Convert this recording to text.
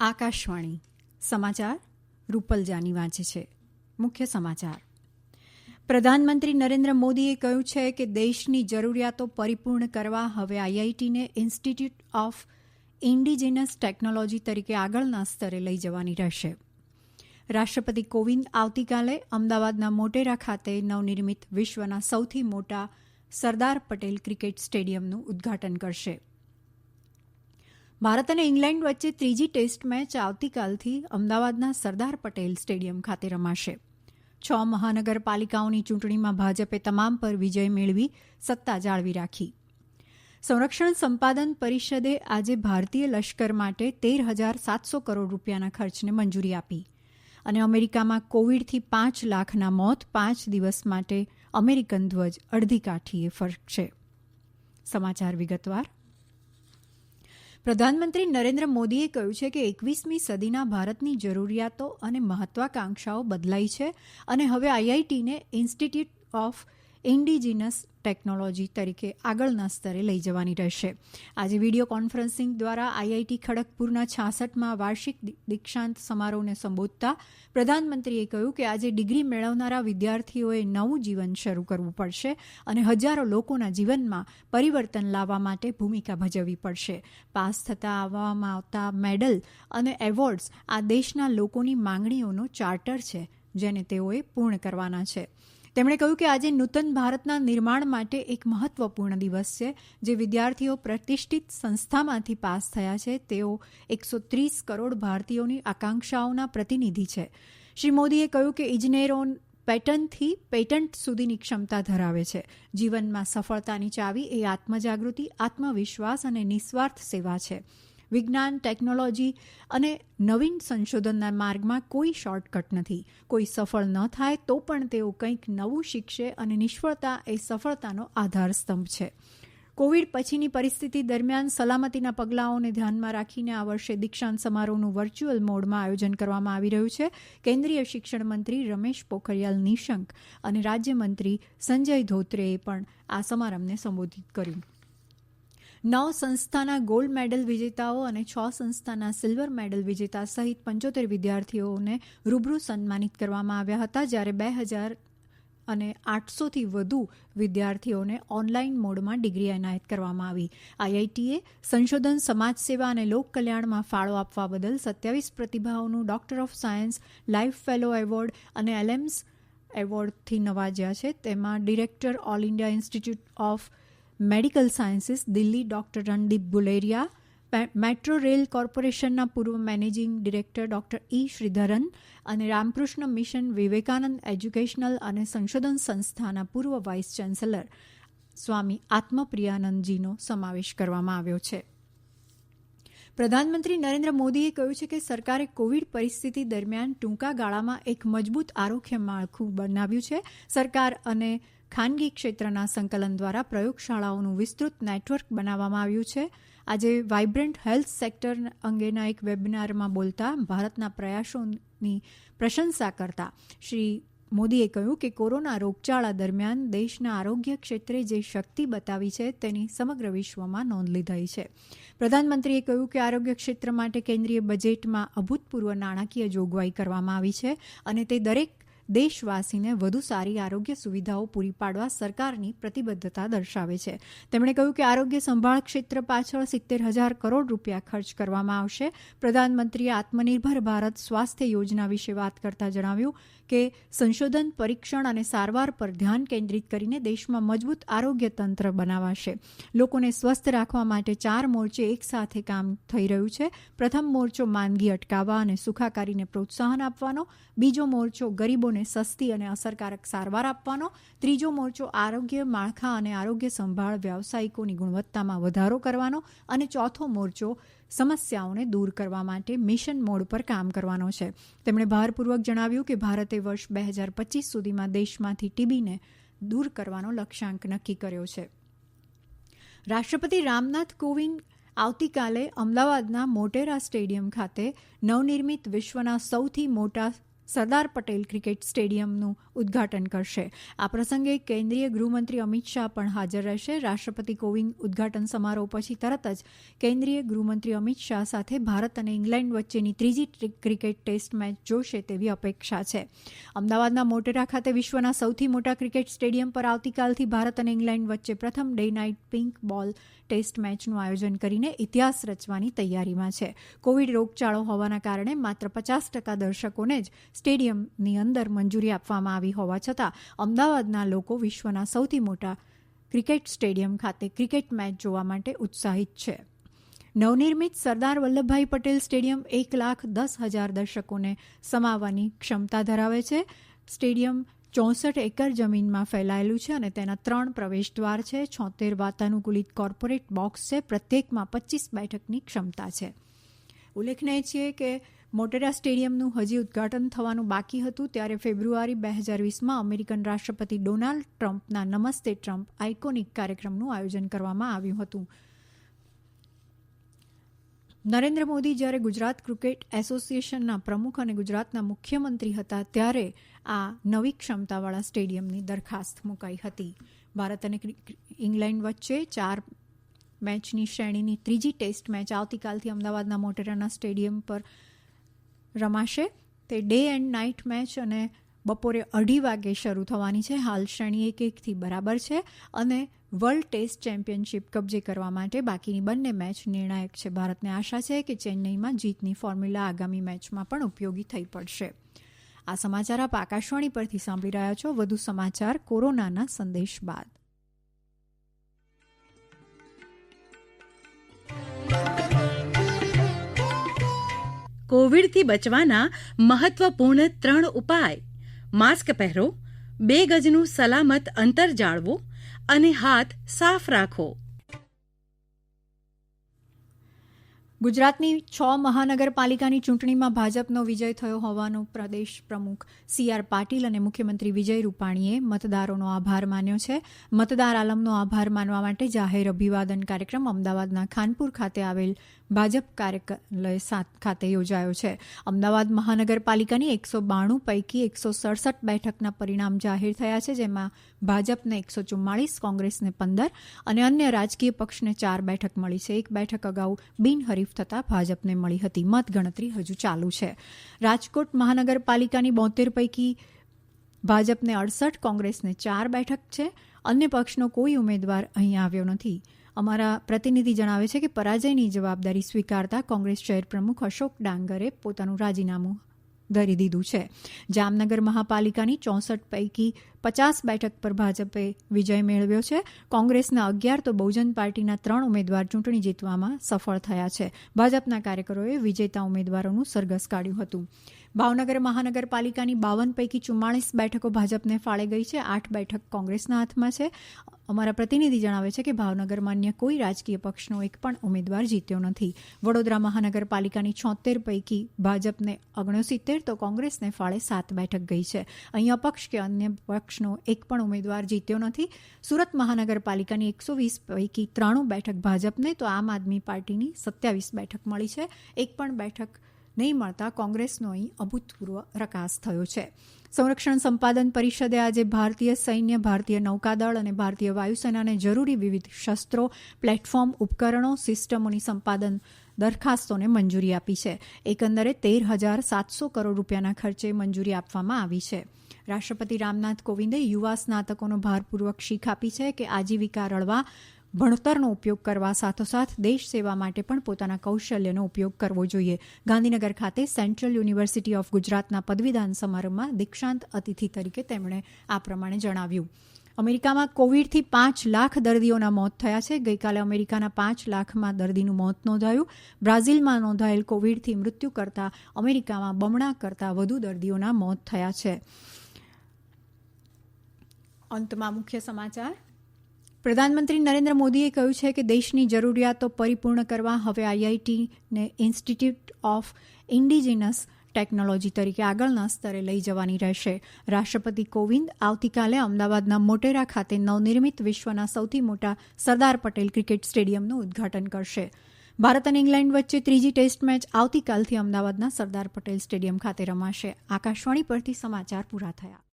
આકાશવાણી. સમાચાર રૂપલ જાની વાંચે છે. મુખ્ય સમાચાર. પ્રધાનમંત્રી નરેન્દ્ર મોદીએ કહ્યું છે કે દેશની જરૂરિયાતો પરિપૂર્ણ કરવા હવે આઈઆઈટીને ઇન્સ્ટિટ્યૂટ ઓફ ઇન્ડિજિનસ ટેકનોલોજી તરીકે આગળના સ્તરે લઈ જવાની રહેશે. રાષ્ટ્રપતિ કોવિંદ આવતીકાલે અમદાવાદના મોટેરા ખાતે નવનિર્મિત વિશ્વના સૌથી મોટા સરદાર પટેલ ક્રિકેટ સ્ટેડિયમનું ઉદઘાટન કરશે. ભારત અને ઇંગ્લેન્ડ વચ્ચે ત્રીજી ટેસ્ટ મેચ આવતીકાલથી અમદાવાદના સરદાર પટેલ સ્ટેડિયમ ખાતે રમાશે. છ મહાનગરપાલિકાઓની ચૂંટણીમાં ભાજપે તમામ પર વિજય મેળવી સત્તા જાળવી રાખી. સંરક્ષણ સંપાદન પરિષદે આજે ભારતીય લશ્કર માટે તેર હજાર સાતસો કરોડ રૂપિયાના ખર્ચને મંજૂરી આપી અને અમેરિકામાં કોવિડથી પાંચ લાખના મોત પાંચ દિવસ માટે અમેરિકન ધ્વજ અડધી કાઠીએ ફરકશે. સમાચાર વિગતવાર પ્રધાનમંત્રી નરેન્દ્ર મોદીએ કહ્યું છે કે એકવીસમી સદીના ભારતની જરૂરિયાતો અને મહત્વાકાંક્ષાઓ બદલાઈ છે અને હવે આઈઆઈટીને ઇન્સ્ટિટ્યૂટ ઓફ ઇન્ડિજિનસ ટેકનોલોજી તરીકે આગળના સ્તરે લઈ જવાની રહેશે. આજે વીડિયો કોન્ફરન્સિંગ દ્વારા આઈઆઈટી ખડગપુરના છાસઠમાં વાર્ષિક દીક્ષાંત સમારોહને સંબોધતા પ્રધાનમંત્રીએ કહ્યું કે આજે ડિગ્રી મેળવનારા વિદ્યાર્થીઓએ નવું જીવન શરૂ કરવું પડશે અને હજારો લોકોના જીવનમાં પરિવર્તન લાવવા માટે ભૂમિકા ભજવવી પડશે. પાસ થતા આવવામાં આવતા મેડલ અને એવોર્ડ્સ આ દેશના લોકોની માંગણીઓનો ચાર્ટર છે, જેને તેઓએ પૂર્ણ કરવાના છે. તેમણે કહ્યું કે આજે નૂતન ભારતના નિર્માણ માટે એક મહત્વપૂર્ણ દિવસ છે. જે વિદ્યાર્થીઓ પ્રતિષ્ઠિત સંસ્થામાંથી પાસ થયા છે, તેઓ એકસો ત્રીસ કરોડ ભારતીયોની આકાંક્ષાઓના પ્રતિનિધિ છે. શ્રી મોદીએ કહ્યું કે ઇજનેરો પેટર્નથી પેટન્ટ સુધીની ક્ષમતા ધરાવે છે. જીવનમાં સફળતાની ચાવી એ આત્મજાગૃતિ, આત્મવિશ્વાસ અને નિસ્વાર્થ સેવા છે. વિજ્ઞાન, ટેકનોલોજી અને નવીન સંશોધનના માર્ગમાં કોઈ શોર્ટકટ નથી. કોઈ સફળ ન થાય તો પણ તેઓ કંઈક નવું શીખશે અને નિષ્ફળતા એ સફળતાનો આધારસ્તંભ છે. કોવિડ પછીની પરિસ્થિતિ દરમિયાન સલામતીના પગલાઓને ધ્યાનમાં રાખીને આ વર્ષે દીક્ષાંત સમારોહનું વર્ચ્યુઅલ મોડમાં આયોજન કરવામાં આવી રહ્યું છે. કેન્દ્રીય શિક્ષણ મંત્રી રમેશ પોખરિયાલ નિશંક અને રાજ્યમંત્રી સંજય ધોત્રેએ પણ આ સમારંભને સંબોધિત કર્યું. નવ સંસ્થાના ગોલ્ડ મેડલ વિજેતાઓ અને છ સંસ્થાના સિલ્વર મેડલ વિજેતા સહિત પંચોતેર વિદ્યાર્થીઓને રૂબરૂ સન્માનિત કરવામાં આવ્યા હતા, જ્યારે બે હજાર અને આઠસોથી વધુ વિદ્યાર્થીઓને ઓનલાઈન મોડમાં ડિગ્રી એનાયત કરવામાં આવી. આઈઆઈટીએ સંશોધન સમાજસેવા અને લોકકલ્યાણમાં ફાળો આપવા બદલ સત્યાવીસ પ્રતિભાઓનું doctor of science, life fellow award અને એલેમ્સ એવોર્ડથી નવાજ્યા છે. તેમાં director all India institute of medical sciences, Delhi doctor Randeep Guleria metro rail કોર્પોરેશનના પૂર્વ managing director doctor E Sreedharan અને રામકૃષ્ણ મિશન વિવેકાનંદ એજ્યુકેશનલ અને સંશોધન સંસ્થાના પૂર્વ વાઇસ ચાન્સેલર સ્વામી આત્મપ્રિયાનંદજીનો સમાવેશ કરવામાં આવ્યો છે. પ્રધાનમંત્રી નરેન્દ્ર મોદીએ કહ્યું છે કે સરકારે કોવિડ પરિસ્થિતિ દરમિયાન ટૂંકા ગાળામાં એક મજબૂત આરોગ્ય માળખું બનાવ્યું છે. સરકાર અને ખાનગી ક્ષેત્રના સંકલન દ્વારા પ્રયોગશાળાઓનું વિસ્તૃત નેટવર્ક બનાવવામાં આવ્યું છે. આજે વાઇબ્રન્ટ હેલ્થ સેક્ટર અંગેના એક વેબિનારમાં બોલતા ભારતના પ્રયાસોની પ્રશંસા કરતા શ્રી મોદીએ કહ્યું કે કોરોના રોગચાળા દરમિયાન દેશના આરોગ્ય ક્ષેત્રે જે શક્તિ બતાવી છે તેની સમગ્ર વિશ્વમાં નોંધ લીધાઈ છે. પ્રધાનમંત્રીએ કહ્યું કે આરોગ્ય ક્ષેત્ર માટે કેન્દ્રીય બજેટમાં અભૂતપૂર્વ નાણાકીય જોગવાઈ કરવામાં આવી છે અને તે દરેક દેશવાસીને વધુ સારી આરોગ્ય સુવિધાઓ પૂરી પાડવા સરકારની પ્રતિબદ્ધતા દર્શાવે છે. તેમણે કહ્યું કે આરોગ્ય સંભાળ ક્ષેત્ર પાછળ સિત્તેર હજાર કરોડ રૂપિયા ખર્ચ કરવામાં આવશે. પ્રધાનમંત્રીએ આત્મનિર્ભર ભારત સ્વાસ્થ્ય યોજના વિશે વાત કરતાં જણાવ્યું કે સંશોધન, પરીક્ષણ અને સારવાર પર ધ્યાન કેન્દ્રિત કરીને દેશમાં મજબૂત આરોગ્ય તંત્ર બનાવાશે. લોકોને સ્વસ્થ રાખવા માટે ચાર મોરચે એક સાથે કામ થઈ રહ્યું છે. પ્રથમ મોરચો માંદગી અટકાવવા અને સુખાકારીને પ્રોત્સાહન આપવાનો, બીજો મોરચો ગરીબોને સસ્તી અને અસરકારક સારવાર આપવાનો, ત્રીજો મોરચો આરોગ્ય, માળખા અને આરોગ્ય સંભાળ, વ્યાવસાયિકોની ગુણવત્તામાં વધારો કરવાનો અને ચોથો મોરચો સમસ્યાઓને દૂર કરવા માટે મિશન મોડ પર કામ કરવાનો છે. તેમણે ભારપૂર્વક જણાવ્યું કે ભારતે વર્ષ બે હજાર પચીસ સુધીમાં દેશમાંથી ટીબીને દૂર કરવાનો લક્ષ્યાંક નક્કી કર્યો છે. રાષ્ટ્રપતિ રામનાથ કોવિંદ આવતીકાલે અમદાવાદના મોટેરા સ્ટેડિયમ ખાતે નવનિર્મિત વિશ્વના સૌથી મોટા સરદાર પટેલ ક્રિકેટ સ્ટેડિયમનું ઉદ્ઘાટન કરશે. આ પ્રસંગે કેન્દ્રીય ગૃહમંત્રી અમિત શાહ પણ હાજર રહેશે. રાષ્ટ્રપતિ કોવિંદ ઉદ્ઘાટન સમારોહ પછી તરત જ કેન્દ્રીય ગૃહમંત્રી અમિત શાહ સાથે ભારત અને ઇંગ્લેન્ડ વચ્ચેની ત્રીજી ક્રિકેટ ટેસ્ટ મેચ જોશે તેવી અપેક્ષા છે. અમદાવાદના મોટેરા ખાતે વિશ્વના સૌથી મોટા ક્રિકેટ સ્ટેડિયમ પર આવતીકાલથી ભારત અને ઇંગ્લેન્ડ વચ્ચે પ્રથમ day night pink ball test મેચનું આયોજન કરીને ઇતિહાસ રચવાની તૈયારીમાં છે. કોવિડ રોગચાળો હોવાના કારણે માત્ર પચાસ ટકા દર્શકોને જ સ્ટેડિયમની અંદર મંજૂરી આપવામાં આવી હોવા છતાં અમદાવાદના લોકો વિશ્વના સૌથી મોટા ક્રિકેટ સ્ટેડિયમ ખાતે ક્રિકેટ મેચ જોવા માટે ઉત્સાહિત છે. નવનિર્મિત સરદાર વલ્લભભાઈ પટેલ સ્ટેડિયમ એક લાખ દસ હજાર દર્શકોને સમાવવાની ક્ષમતા ધરાવે છે. સ્ટેડિયમ ચોસઠ એકર જમીનમાં ફેલાયેલું છે અને તેના ત્રણ પ્રવેશદ્વાર છે. છોતેર વાતાનુકૂલિત કોર્પોરેટ બોક્સ છે. પ્રત્યેકમાં પચીસ બેઠકની ક્ષમતા છે. ઉલ્લેખનીય છે કે મોટેરા સ્ટેડિયમનું હજી ઉદ્ઘાટન થવાનું બાકી હતું ત્યારે ફેબ્રુઆરી બે હજાર વીસમાં અમેરિકન રાષ્ટ્રપતિ ડોનાલ્ડ ટ્રમ્પના નમસ્તે ટ્રમ્પ આઇકોનિક કાર્યક્રમનું આયોજન કરવામાં આવ્યું હતું. નરેન્દ્ર મોદી જ્યારે ગુજરાત ક્રિકેટ એસોસિએશનના પ્રમુખ અને ગુજરાતના મુખ્યમંત્રી હતા ત્યારે આ નવી ક્ષમતાવાળા સ્ટેડિયમની દરખાસ્ત મુકાઈ હતી. ભારત અને ઇંગ્લેન્ડ વચ્ચે ચાર મેચની શ્રેણીની ત્રીજી ટેસ્ટ મેચ આવતીકાલથી અમદાવાદના મોટેરાના સ્ટેડિયમ પર રમાશે. તે ડે એન્ડ નાઇટ મેચ અને બપોરે અઢી વાગે શરૂ થવાની છે. હાલ શ્રેણી એક એકથી બરાબર છે અને વર્લ્ડ ટેસ્ટ ચેમ્પિયનશિપ કબજે કરવા માટે બાકીની બંને મેચ નિર્ણાયક છે. ભારતને આશા છે કે ચેન્નઈમાં જીતની ફોર્મ્યુલા આગામી મેચમાં પણ ઉપયોગી થઈ પડશે. આ સમાચાર આપ આકાશવાણી પરથી સાંભળી રહ્યા છો. વધુ સમાચાર કોરોનાના સંદેશ બાદ. કોવિડથી બચવાના મહત્વપૂર્ણ ત્રણ ઉપાય. માસ્ક પહેરો, બે ગજનું સલામત અંતર જાળવો અને હાથ સાફ રાખો. ગુજરાતની છ મહાનગરપાલિકાની ચૂંટણીમાં ભાજપનો વિજય થયો હોવાનો પ્રદેશ પ્રમુખ સી આર પાટીલ અને મુખ્યમંત્રી વિજય રૂપાણીએ મતદારોનો આભાર માન્યો છે. મતદાર આલમનો આભાર માનવા માટે જાહેર અભિવાદન કાર્યક્રમ અમદાવાદના ખાનપુર ખાતે આવેલ ભાજપ કાર્યાલય ખાતે યોજાયો છે. અમદાવાદ મહાનગરપાલિકાની એકસો બાણું પૈકી એકસો સડસઠ બેઠકના પરિણામ જાહેર થયા છે, જેમાં ભાજપને એકસો ચુમ્માળીસ, કોંગ્રેસને પંદર અને અન્ય રાજકીય પક્ષને ચાર બેઠક મળી છે. એક બેઠક અગાઉ બિનહરીફ થતાં ભાજપને મળી હતી મતગણતરી હજુ ચાલુ છે. રાજકોટ મહાનગરપાલિકાની બોતેર પૈકી ભાજપને અડસઠ, કોંગ્રેસને ચાર બેઠક છે. અન્ય પક્ષનો કોઈ ઉમેદવાર અહીં આવ્યો નથી. અમારા પ્રતિનિધિ જણાવે છે કે પરાજયની જવાબદારી સ્વીકારતા કોંગ્રેસ શહેર પ્રમુખ અશોક ડાંગરે પોતાનું રાજીનામું ધરી દીધું છે. જામનગર મહાપાલિકાની ચોસઠ પૈકી પચાસ બેઠક પર ભાજપે વિજય મેળવ્યો છે. કોંગ્રેસના અગિયાર તો બહુજન પાર્ટીના ત્રણ ઉમેદવાર ચૂંટણી જીતવામાં સફળ થયા છે. ભાજપના કાર્યકરોએ વિજેતા ઉમેદવારોનું સરઘસ કાઢ્યું હતું. ભાવનગર મહાનગરપાલિકાની બાવન પૈકી ચુમ્માળીસ બેઠકો ભાજપને ફાળે ગઈ છે. આઠ બેઠક કોંગ્રેસના હાથમાં છે. અમારા પ્રતિનિધિ જણાવે છે કે ભાવનગરમાં અન્ય કોઈ રાજકીય પક્ષનો એક પણ ઉમેદવાર જીત્યો નથી. વડોદરા મહાનગરપાલિકાની છોતેર પૈકી ભાજપને ઓગણસિત્તેર તો કોંગ્રેસને ફાળે સાત બેઠક ગઈ છે. અહીં અપક્ષ કે અન્ય પક્ષનો એક પણ ઉમેદવાર જીત્યો નથી. સુરત મહાનગરપાલિકાની એકસો વીસ પૈકી ત્રાણું બેઠક ભાજપને, તો આમ આદમી પાર્ટીની સત્યાવીસ બેઠક મળી છે. એક પણ બેઠક નહીં મળતા કોંગ્રેસનો અહીં અભૂતપૂર્વ રકાસ થયો છે. સંરક્ષણ સંપાદન પરિષદે આજે ભારતીય સૈન્ય, ભારતીય નૌકાદળ અને ભારતીય વાયુસેનાને જરૂરી વિવિધ શસ્ત્રો, પ્લેટફોર્મ, ઉપકરણો, સિસ્ટમોની સંપાદન દરખાસ્તોને મંજૂરી આપી છે. એકંદરે તેર હજાર સાતસો કરોડ રૂપિયાના ખર્ચે મંજૂરી આપવામાં આવી છે. રાષ્ટ્રપતિ રામનાથ કોવિંદે યુવા સ્નાતકોનો ભારપૂર્વક શીખ આપી છે કે આજીવિકા રળવા ભણતરનો ઉપયોગ કરવા સાથોસાથ દેશ સેવા માટે પણ પોતાના કૌશલ્યનો ઉપયોગ કરવો જોઈએ. ગાંધીનગર ખાતે સેન્ટ્રલ યુનિવર્સિટી ઓફ ગુજરાતના પદવીદાન સમારંભમાં દીક્ષાંત અતિથિ તરીકે તેમણે આ પ્રમાણે જણાવ્યું. અમેરિકામાં કોવિડથી પાંચ લાખ દર્દીઓના મોત થયા છે. ગઈકાલે અમેરિકાના પાંચ લાખમાં દર્દીનું મોત નોંધાયું. બ્રાઝિલમાં નોંધાયેલ કોવિડથી મૃત્યુ કરતા અમેરિકામાં બમણા કરતાં વધુ દર્દીઓના મોત થયા છે. અંતમાં મુખ્ય સમાચાર. પ્રધાનમંત્રી નરેન્દ્ર મોદીએ કહ્યું છે કે દેશની જરૂરિયાતો પરિપૂર્ણ કરવા હવે આઈઆઈટીને ઇન્સ્ટિટ્યૂટ ઓફ ઇન્ડિજિનસ ટેકનોલોજી તરીકે આગળના સ્તરે લઈ જવાની રહેશે. રાષ્ટ્રપતિ કોવિંદ આવતીકાલે અમદાવાદના મોટેરા ખાતે નવનિર્મિત વિશ્વના સૌથી મોટા સરદાર પટેલ ક્રિકેટ સ્ટેડિયમનું ઉદ્ઘાટન કરશે. ભારત અને ઇંગ્લેન્ડ વચ્ચે ત્રીજી ટેસ્ટ મેચ આવતીકાલથી અમદાવાદના સરદાર પટેલ સ્ટેડિયમ ખાતે રમાશે. આકાશવાણી પરથી સમાચાર પૂરા થયા.